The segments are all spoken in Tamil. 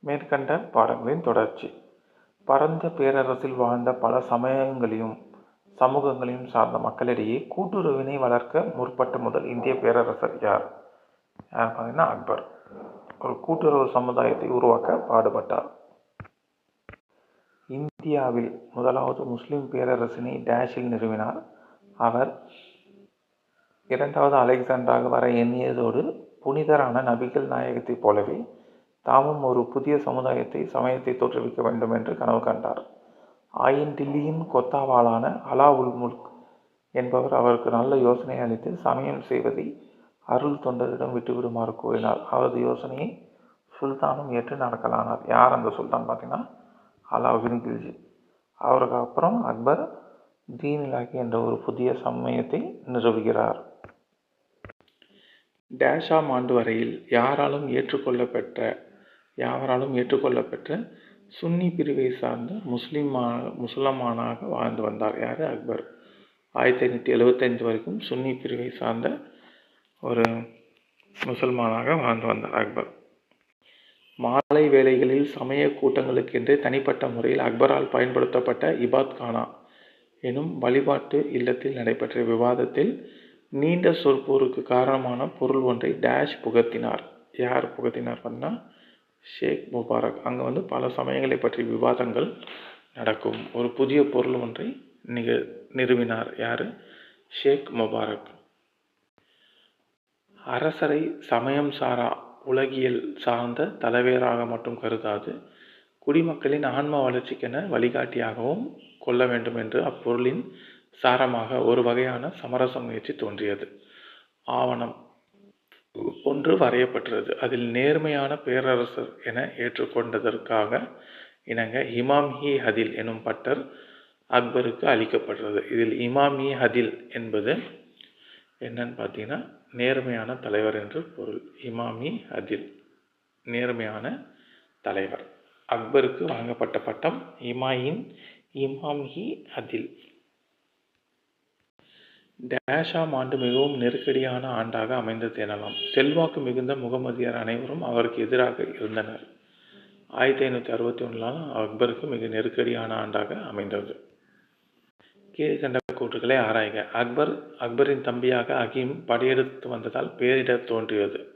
மேற்கண்ட பாடங்களின் தொடர்ச்சி. பரந்த பேரரசில் வாழ்ந்த பல சமயங்களையும் சமூகங்களையும் சார்ந்த மக்களிடையே கூட்டுறவினை வளர்க்க முற்பட்ட முதல் இந்திய பேரரசர் யார்? யார் பார்த்தீங்கன்னா அக்பர். ஒரு கூட்டுறவு சமுதாயத்தை உருவாக்க பாடுபட்டார். இந்தியாவில் முதலாவது முஸ்லிம் பேரரசினை டேஷில் நிறுவினார். அவர் இரண்டாவது அலெக்சாண்டராக வர எண்ணியதோடு புனிதரான நபிகள் நாயகத்தைப் போலவே தாமும் ஒரு புதிய சமுதாயத்தை சமயத்தை தோற்றுவிக்க வேண்டும் என்று கனவு கண்டார். ஆயின் டில்லியின் கொத்தாவாலான அலா உல் முல்க் என்பவர் அவருக்கு நல்ல யோசனை அளித்து சமயம் செய்வதை அருள் தொண்டரிடம் விட்டுவிடுமாறு கூறினார். அவரது யோசனையை சுல்தானும் ஏற்று நடக்கலானார். யார் அந்த சுல்தான் பார்த்தீங்கன்னா? அலாவுதீன் கில்ஜி அவருக்கு அப்புறம் அக்பர் தீன் இலாக்கி என்ற ஒரு புதிய சமயத்தை நிறுவுகிறார். டேஷாம் ஆண்டு வரையில் யாராலும் ஏற்றுக்கொள்ளப்பெற்ற யாவராலும் ஏற்றுக்கொள்ளப்பெற்ற சுன்னி பிரிவை சார்ந்த முஸ்லிமா முசலமானாக வாழ்ந்து வந்தார். யார்? அக்பர். ஆயிரத்தி ஐநூற்றி எழுபத்தஞ்சு வரைக்கும் சுன்னி பிரிவை சார்ந்த ஒரு முசல்மானாக வாழ்ந்து வந்தார் அக்பர். மாலை வேளைகளில் சமய கூட்டங்களுக்கென்று தனிப்பட்ட முறையில் அக்பரால் பயன்படுத்தப்பட்ட இபாத் கானா எனும் வழிபாட்டு இல்லத்தில் நடைபெற்ற விவாதத்தில் நீண்ட சொற்போருக்கு காரணமான பொருள் ஒன்றை டேஷ் புகத்தினார். யார் புகத்தினார் பார்த்தீங்கன்னா ஷேக் முபாரக். அங்கே வந்து பல சமயங்களை பற்றி விவாதங்கள் நடக்கும். ஒரு புதிய பொருள் ஒன்றை நிக நிறுவினார். யார்? ஷேக் முபாரக். அரசரை சமயம் சாரா உலகியல் சார்ந்த தலைவராக மட்டும் கருதாது குடிமக்களின் ஆன்ம வளர்ச்சிக்கென வழிகாட்டியாகவும் கொள்ள வேண்டும் என்று அப்பொருளின் சாரமாக ஒரு வகையான சமரச முயற்சி தோன்றியது. ஆவணம். ஒன்று வரையப்பட்டது அதில் நேர்மையான பேரரசர் என ஏற்றுக்கொண்டதற்காக இணங்க இமாம் ஹி ஹதில் எனும் பட்டர் அக்பருக்கு அளிக்கப்பட்டது இதில் இமாம் ஹதில் என்பது என்னன்னு பார்த்தீங்கன்னா நேர்மையான தலைவர் என்று பொருள். இமாமி அதில் நேர்மையான தலைவர். அக்பருக்கு வழங்கப்பட்ட பட்டம் இமாயின் இமாம் ஹி அதில் டேஷாம் ஆண்டு மிகவும் நெருக்கடியான ஆண்டாக அமைந்தது எனலாம். செல்வாக்கு மிகுந்த முகமதியார் அனைவரும் அவருக்கு எதிராக இருந்தனர். ஆயிரத்தி ஐநூற்றி அறுபத்தி ஒன்றில் அக்பருக்கு மிக நெருக்கடியான ஆண்டாக அமைந்தது. கீழ்கண்ட கூற்றுகளை ஆராய்க. அக்பர் அக்பரின் தம்பியாக அகீம் படையெடுத்து வந்ததால் பேரிடர் தோன்றியது.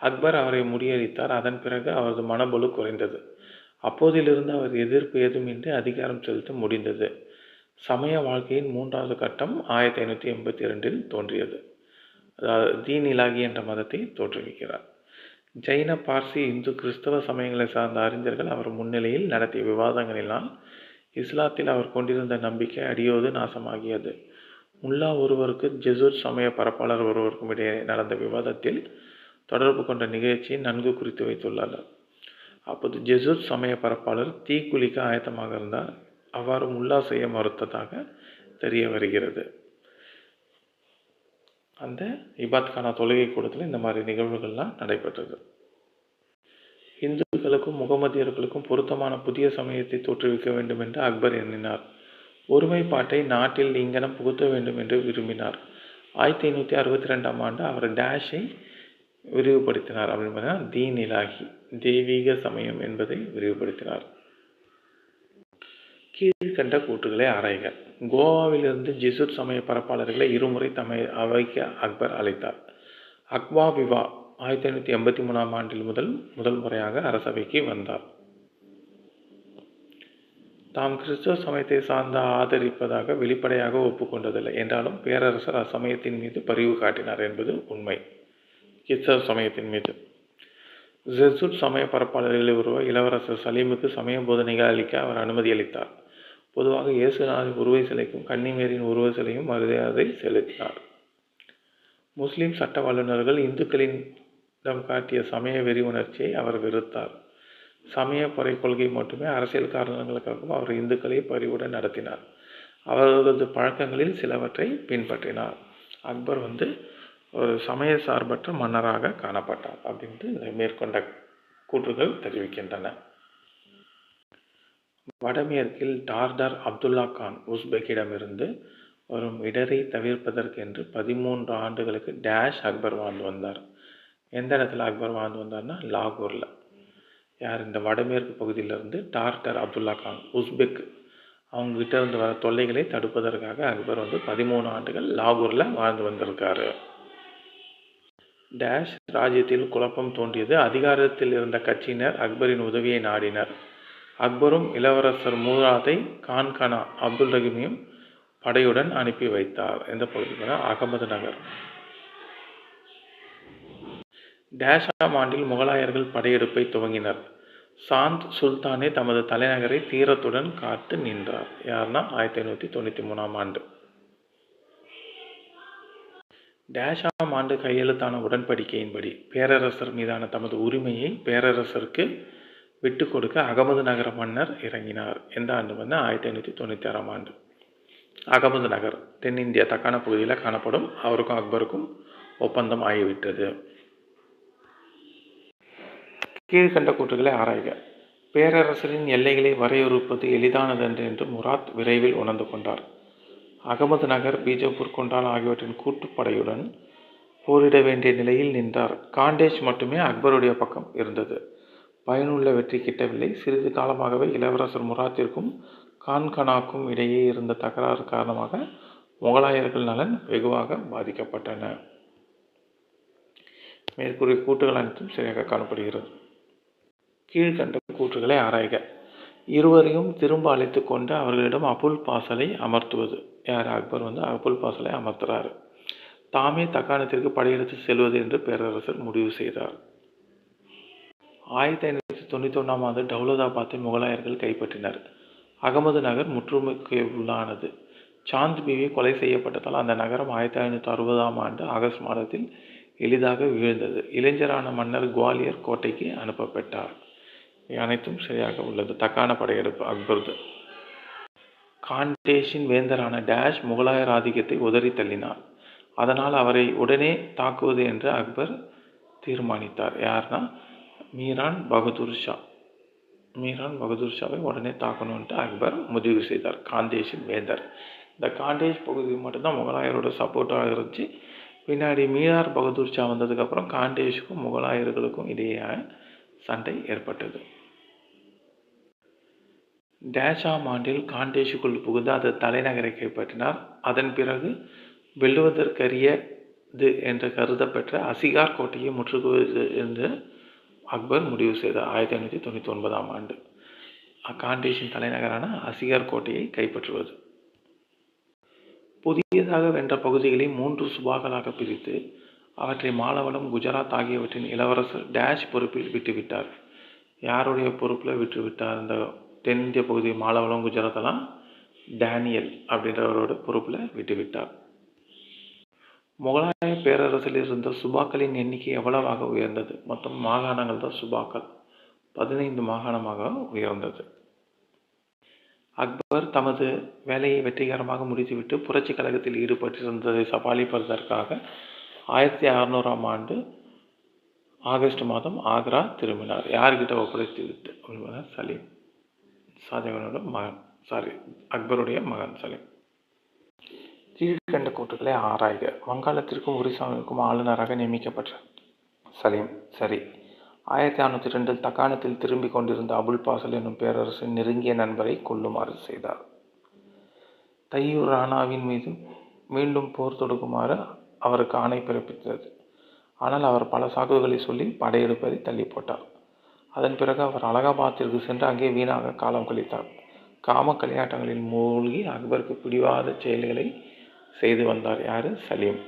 அக்பர் அவரை முறியடித்தார். அதன் பிறகு அவரது மனபொழு குறைந்தது. அப்போதிலிருந்து அவர் எதிர்ப்பு ஏதுமின்றி அதிகாரம் செலுத்த முடிந்தது. சமய வாழ்க்கையின் மூன்றாவது கட்டம் ஆயிரத்தி ஐநூற்றி எண்பத்தி இரண்டில் தோன்றியது. அதாவது தீன் இலாகி என்ற மதத்தை தோற்றுவிக்கிறார். ஜைன பார்சி இந்து கிறிஸ்தவ சமயங்களை சார்ந்த அறிஞர்கள் அவர் முன்னிலையில் நடத்திய விவாதங்களினால் இஸ்லாத்தில் அவர் கொண்டிருந்த நம்பிக்கை அடியோடு நாசமாகியது. முல்லா ஒருவருக்கு ஜெசூர் சமய பரப்பாளர் ஒருவருக்கும் இடையே நடந்த விவாதத்தில் தொடர்பு கொண்ட நிகழ்ச்சியை நன்கு குறித்து வைத்துள்ளார். அப்போது ஜெசூர் சமய பரப்பாளர் தீக்குளிக்க ஆயத்தமாக இருந்தார். அவ்வாறு முல்லா செய்ய மறுத்ததாக தெரிய வருகிறது. அந்த இபாத்கானா தொழுகை கூடத்தில் இந்த மாதிரி நிகழ்வுகள்லாம் நடைபெற்றது. இந்துக்களுக்கும் முகமதியர்களுக்கும் பொருத்தமான புதிய சமயத்தை தோற்றுவிக்க வேண்டும் என்று அக்பர் எண்ணினார். ஒருமைப்பாட்டை நாட்டில் இங்கனம் புகுத்த வேண்டும் என்று விரும்பினார். ஆயிரத்தி ஐநூற்றி அறுபத்தி ரெண்டாம் ஆண்டு அவர் டேஷை விரிவுபடுத்தினார். அப்படின்னு பார்த்தீங்கன்னா தீன் இலாகி தெய்வீக சமயம் என்பதை விரிவுபடுத்தினார். கீழ்கண்ட கூற்றுகளை ஆராய்க. கோவாவிலிருந்து ஜிசுட் சமய பரப்பாளர்களை இருமுறை தம்மை அவைக்க அக்பர் அழைத்தார். அக்வா விவா ஆயிரத்தி ஐநூற்றி எண்பத்தி மூணாம் ஆண்டில் முதல் முதல் முறையாக அரசவைக்கு வந்தார். தாம் கிறிஸ்தவ சமயத்தை சார்ந்த ஆதரிப்பதாக வெளிப்படையாக ஒப்புக்கொண்டதில்லை. என்றாலும் பேரரசர் அச்சமயத்தின் மீது பரிவு காட்டினார் என்பது உண்மை. கிறிஸ்தவ சமயத்தின் மீது. ஜெசுட் சமய பரப்பாளர்களில் ஒருவர் இளவரசர் சலீமுக்கு சமய போதனைகள் அளிக்க அவர் அனுமதி அளித்தார். பொதுவாக இயேசுநாதன் உருவை சிலைக்கும் கன்னிமேரின் உருவ சிலையும் மரியாதை செலுத்தினார். முஸ்லிம் சட்ட வல்லுநர்கள் இந்துக்களிடம் காட்டிய சமய வெறி உணர்ச்சியை அவர் வெறுத்தார். சமய பறை கொள்கை மட்டுமே அரசியல் காரணங்களுக்காகவும் அவர் இந்துக்களை பறிவுடன் நடத்தினார். அவர்களது பழக்கங்களில் சிலவற்றை பின்பற்றினார். அக்பர் வந்து ஒரு சமய சார்பற்ற மன்னராக காணப்பட்டார் அப்படின்ட்டு மேற்கொண்ட கூற்றுகள் தெரிவிக்கின்றன. வடமேற்கில் டார்டர் அப்துல்லா கான் உஸ்பெக்கிடமிருந்து வரும் இடரை தவிர்ப்பதற்கென்று பதிமூன்று ஆண்டுகளுக்கு டேஷ் அக்பர் வாழ்ந்து வந்தார். எந்த இடத்துல அக்பர் வாழ்ந்து வந்தார்னா லாகூரில். யார்? இந்த வடமேற்கு பகுதியிலிருந்து டார்டர் அப்துல்லா கான் உஸ்பெக். அவங்ககிட்ட இருந்து வர தொல்லைகளை தடுப்பதற்காக அக்பர் வந்து பதிமூணு ஆண்டுகள் லாகூரில் வாழ்ந்து வந்திருக்காரு. டேஷ் ராஜ்யத்தில் குழப்பம் தோன்றியது. அதிகாரத்தில் இருந்த கட்சியினர் அக்பரின் உதவியை நாடினர். அக்பரும் இளவரசர் மூராதை கான்கனா அப்துல் ரஹீமையும் படையுடன் அனுப்பி வைத்தார். எந்த பகுதிக்கு அகமது நகர். டேஷாம் ஆண்டில் முகலாயர்கள் படையெடுப்பை துவங்கினர். சாந்த் சுல்தானே தமது தலைநகரை தீரத்துடன் காத்து நின்றார். யாருன்னா ஆயிரத்தி ஐநூற்றி தொண்ணூற்றி மூணாம் ஆண்டு. டேஷாம் ஆண்டு கையெழுத்தான உடன்படிக்கையின்படி பேரரசர் மீதான தமது உரிமையை பேரரசருக்கு விட்டு கொடுக்க அகமது நகர மன்னர் இறங்கினார். எந்த ஆண்டு வந்து? ஆயிரத்தி ஐநூற்றி தொண்ணூற்றி ஆறாம் ஆண்டு. அகமது நகர் தென்னிந்திய தக்கான பகுதியில் காணப்படும். அவருக்கும் அக்பருக்கும் ஒப்பந்தம் ஆகிவிட்டது. கீழ்கண்ட கூற்றுகளை ஆராய்க. பேரரசரின் எல்லைகளை வரையறுப்பது எளிதானதன்று என்று முராத் விரைவில் உணர்ந்து கொண்டார். அகமது நகர் பீஜப்பூர் கொண்டால் ஆகியவற்றின் கூட்டுப்படையுடன் போரிட வேண்டிய நிலையில் நின்றார். காண்டேஜ் மட்டுமே அக்பருடைய பக்கம் இருந்தது. பயனுள்ள வெற்றி கிட்டவில்லை. சிறிது காலமாகவே இளவரசர் முராத்திற்கும் கான்கனாக்கும் இடையே இருந்த தகராறு காரணமாக முகலாயர்கள் நலன் வெகுவாக பாதிக்கப்பட்டன. மேற்கூறிய கூற்றுகள் அனைத்தும் சரியாக காணப்படுகிறது. கீழ்கண்ட கூற்றுகளை ஆராய்க. இருவரையும் திரும்ப அழைத்து கொண்டு அவர்களிடம் அபுல் பாசலை அமர்த்துவது. யார்? அக்பர் வந்து அபுல் பாசலை அமர்த்துறாரு. தாமே தக்காணத்திற்கு படையெடுத்து செல்வது என்று பேரரசர் முடிவு செய்தார். ஆயிரத்தி ஐநூற்றி தொண்ணூற்றி ஒன்றாம் ஆண்டு டவுலதாபாத்தை முகலாயர்கள் கைப்பற்றினர். அகமது நகர் முற்றுமைக்கு உள்ளானது சாந்த் பிவி கொலை செய்யப்பட்டதால் அந்த நகரம் ஆயிரத்தி ஐநூற்றி அறுபதாம் ஆண்டு ஆகஸ்ட் மாதத்தில் எளிதாக வீழ்ந்தது. இளைஞரான மன்னர் குவாலியர் கோட்டைக்கு அனுப்பப்பட்டார். அனைத்தும் சரியாக உள்ளது. தக்கான படையெடுப்பு அக்பர்து. காண்டேஷின் வேந்தரான டேஷ் முகலாயர் ஆதிக்கத்தை உதறி தள்ளினார். அதனால் அவரை உடனே தாக்குவது என்று அக்பர் தீர்மானித்தார். யார்னா மீரான் பகதூர் ஷா. மீரான் பகதூர் ஷாவை உடனே தாக்கணும்ன்ட்டு அக்பர் முடிவு செய்தார். காந்தேஷின் வேந்தர் இந்த காண்டேஷ் பகுதி மட்டும்தான் முகலாயரோட சப்போர்ட்டாக இருந்துச்சு. பின்னாடி மீரார் பகதூர் ஷா வந்ததுக்கப்புறம் காண்டேஷுக்கும் முகலாயர்களுக்கும் இடையே சண்டை ஏற்பட்டது. டேஷாம் ஆண்டில் காண்டேஷுக்குள் புகுந்து அது தலைநகரை கைப்பற்றினார். அதன் பிறகு வெல்லுவதற்கரியது என்று கருதப்பெற்ற அசிகார் கோட்டையை முற்றுகுவது என்று அக்பர் முடிவு செய்தார் ஆயிரத்தி ஐநூற்றி தொண்ணூற்றி ஒன்பதாம் ஆண்டு. காண்டேஷின் தலைநகரான அசிகார் கோட்டையை கைப்பற்றுவது. புதியதாக வென்ற பகுதிகளை மூன்று சுபாக்களாக பிரித்து அவற்றை மாலவளம் குஜராத் ஆகியவற்றின் இளவரசர் டேஷ் பொறுப்பில் விட்டுவிட்டார். யாருடைய பொறுப்பில் விட்டுவிட்டார்? இந்த தென்னிந்திய பகுதி மாலவளம் குஜராத்தெல்லாம்? டேனியல் அப்படின்றவரோட பொறுப்பில் விட்டுவிட்டார். முகலாய பேரரசில் இருந்த சுபாக்களின் எண்ணிக்கை எவ்வளவாக உயர்ந்தது? மொத்தம் மாகாணங்கள் தான் சுபாக்கள். பதினைந்து மாகாணமாக உயர்ந்தது. அக்பர் தமது வேலையை வெற்றிகரமாக முடித்துவிட்டு புரட்சி கழகத்தில் ஈடுபட்டிருந்ததை சமாளிப்பதற்காக ஆயிரத்தி அறநூறாம் ஆண்டு ஆகஸ்ட் மாதம் ஆக்ரா திரும்பினார். யார்கிட்ட ஒப்படைத்து விட்டு? சலீம். ஷாஜகானோட மகன். சாரி அக்பருடைய மகன் சலீம். கீழ்கண்ட கூற்றுகளை ஆராய்க. வங்காளத்திற்கும் ஒரிசாவிற்கும் ஆளுநராக நியமிக்கப்பட்ட சலீம். சரி. ஆயிரத்தி அறுநூற்றி ரெண்டில் தக்காணத்தில் திரும்பி கொண்டிருந்த அபுல் பாசல் என்னும் பேரரசின் நெருங்கிய நண்பரை கொல்லுமாறு செய்தார். தையூர் ராணாவின் மீது மீண்டும் போர் தொடுக்குமாறு அவருக்கு ஆணை பிறப்பித்தது. ஆனால் அவர் பல சாக்குகளை சொல்லி படையெடுப்பதை தள்ளி போட்டார் அதன் பிறகு அவர் அலகாபாத்திற்கு சென்று அங்கே வீணாக காலம் கழித்தார். காம கலியாட்டங்களில் மூழ்கி அக்பருக்கு பிடிவாத செயல்களை செய்து வந்தார் யாரு? சலீம்.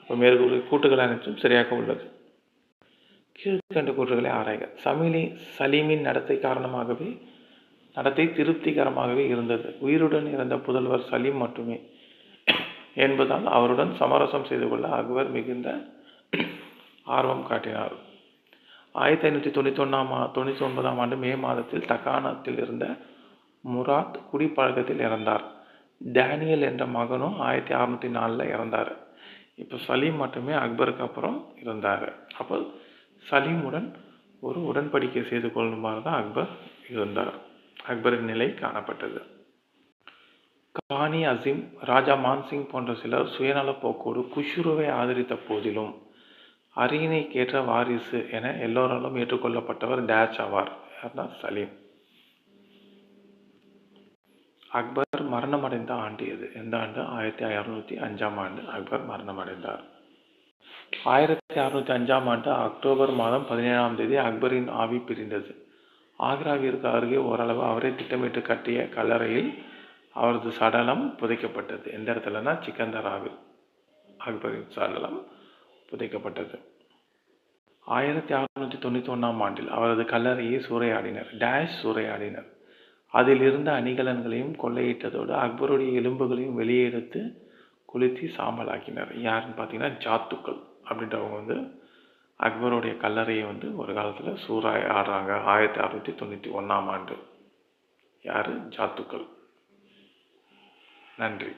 அப்போ மேற்கூறிய கூட்டுகள் அனைத்தும் சரியாக உள்ளது. கீழ்கண்ட கூற்றுகளை ஆராய்க. சமிலி சலீமின் நடத்தை காரணமாகவே நடத்தை திருப்திகரமாகவே இருந்தது. உயிருடன் இருந்த புதல்வர் சலீம் மட்டுமே என்பதால் அவருடன் சமரசம் செய்து கொள்ள அக்பர் மிகுந்த ஆர்வம் காட்டினார். ஆயிரத்தி ஐநூற்றி தொண்ணூற்றி ஒன்றாம் தொண்ணூற்றி ஒன்பதாம் ஆண்டு மே மாதத்தில் தக்காணத்தில் இருந்த முராத் குடிப்பழக்கத்தில் இறந்தார். டேனியல் என்ற மகனும் ஆயிரத்தி அறநூற்றி நாலில் இறந்தார். இப்போ சலீம் மட்டுமே அக்பருக்கு அப்புறம் இருந்தார். அப்போ சலீமுடன் ஒரு உடன்படிக்கை செய்து கொள்ளுமாறு தான் அக்பர் இருந்தார். அக்பரின் நிலை காணப்பட்டது. கானி அசீம் ராஜா மான்சிங் போன்ற சிலர் சுயநல போக்கோடு குஷ்ருவை ஆதரித்த போதிலும் அரியணைக்கேற்ற வாரிசு என எல்லோராலும் ஏற்றுக்கொள்ளப்பட்டவர் டேஷ் ஆவார். யார்னா சலீம். அக்பர் மரணமடைந்த ஆண்டு எது? எந்த ஆண்டு? ஆயிரத்தி அறுநூற்றி அஞ்சாம் ஆண்டு அக்பர் மரணமடைந்தார். ஆயிரத்தி அறுநூற்றி அஞ்சாம் ஆண்டு அக்டோபர் மாதம் பதினேழாம் தேதி அக்பரின் ஆவி பிரிந்தது. ஆக்ராவிற்கு அருகே ஓரளவு அவரே திட்டமிட்டு கட்டிய கல்லறையில் அவரது சடலம் புதைக்கப்பட்டது. எந்த இடத்துலனா சிக்கந்தராவில் அக்பரின் சடலம் புதைக்கப்பட்டது. ஆயிரத்தி அறுநூற்றி தொண்ணூற்றி ஒன்றாம் ஆண்டில் அவரது கல்லறையை சூறையாடினர். டேஷ் சூறையாடினர். அதில் இருந்த அணிகலன்களையும் கொள்ளையிட்டதோடு அக்பருடைய எலும்புகளையும் வெளியே எடுத்து கொளுத்தி சாம்பலாக்கினர். யாருன்னு பார்த்தீங்கன்னா ஜாத்துக்கள் அப்படின்றவங்க வந்து அக்பருடைய கல்லறையை வந்து ஒரு காலத்தில் சூறாய் ஆடுறாங்க. ஆயிரத்தி அறுநூற்றி தொண்ணூற்றி ஒன்றாம் ஆண்டு. யார்? ஜாத்துக்கள். நன்றி.